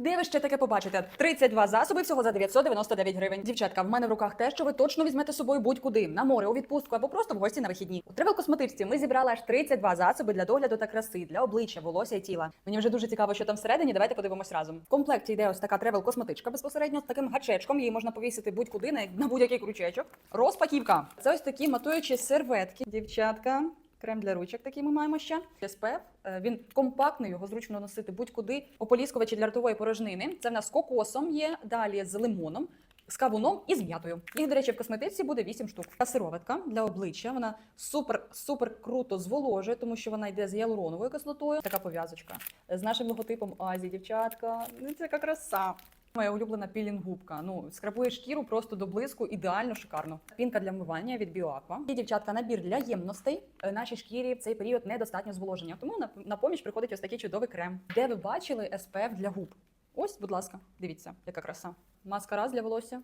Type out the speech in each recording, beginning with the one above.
Де ви ще таке побачите? 32 засоби всього за 999 гривень. Дівчатка, в мене в руках те, що ви точно візьмете з собою будь-куди на море, у відпустку або просто в гості на вихідні. У Тревел косметичці ми зібрали аж 32 засоби для догляду та краси, для обличчя, волосся і тіла. Мені вже дуже цікаво, що там всередині. Давайте подивимось разом. В комплекті йде ось така тревел косметичка безпосередньо з таким гачечком. Її можна повісити будь-куди на, будь-який крючечок. Розпаківка. Це ось такі матуючі серветки. Дівчатка. Крем для ручок такий ми маємо ще. SPF. Е, Він компактний, його зручно носити будь-куди. Ополіскувачі для ротової порожнини. Це в нас з кокосом є, далі з лимоном. З кавуном і з м'ятою. Їх, до речі, в косметичці буде 8 штук. Та сироватка для обличчя. Вона супер супер круто зволожує, тому що вона йде з гіалуроновою кислотою. Така пов'язочка з нашим логотипом Азії, дівчатка. Ну, Це яка краса. Моя улюблена пілінг-губка. Ну, скрабує шкіру просто до блиску, ідеально шикарно. Пінка для вмивання від Bioaqua. І дівчатка, набір для ємностей. Е, Нашій шкірі в цей період недостатньо зволоження. Тому на, на поміч приходить ось такий чудовий крем. Де ви бачили SPF для губ? Ось, будь ласка, дивіться, яка краса. Маска раз для волосся,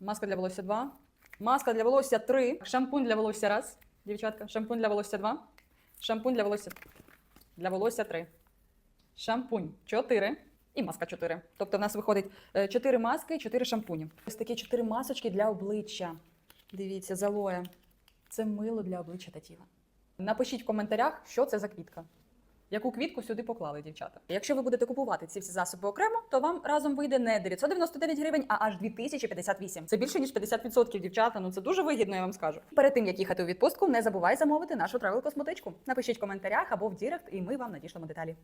маска для волосся два, маска для волосся три, шампунь для волосся раз. Дівчатка, шампунь для волосся два, шампунь для волосся для волосся три, шампунь чотири. І маска 4. Тобто в нас виходить 4 маски, 4 шампуні. Ось такі 4 масочки для обличчя. Дивіться, залоє. Це мило для обличчя та тіла. Напишіть в коментарях, що це за квітка. Яку квітку сюди поклали, дівчата? Якщо ви будете купувати ці всі засоби окремо, то вам разом вийде не 999 гривень, а аж 2058. Це більше ніж 50%, дівчата. Ну це дуже вигідно, я вам скажу. Перед тим як їхати у відпустку, не забувай замовити нашу тревел косметичку. Напишіть в коментарях або в Дірект, і ми вам надішлемо деталі.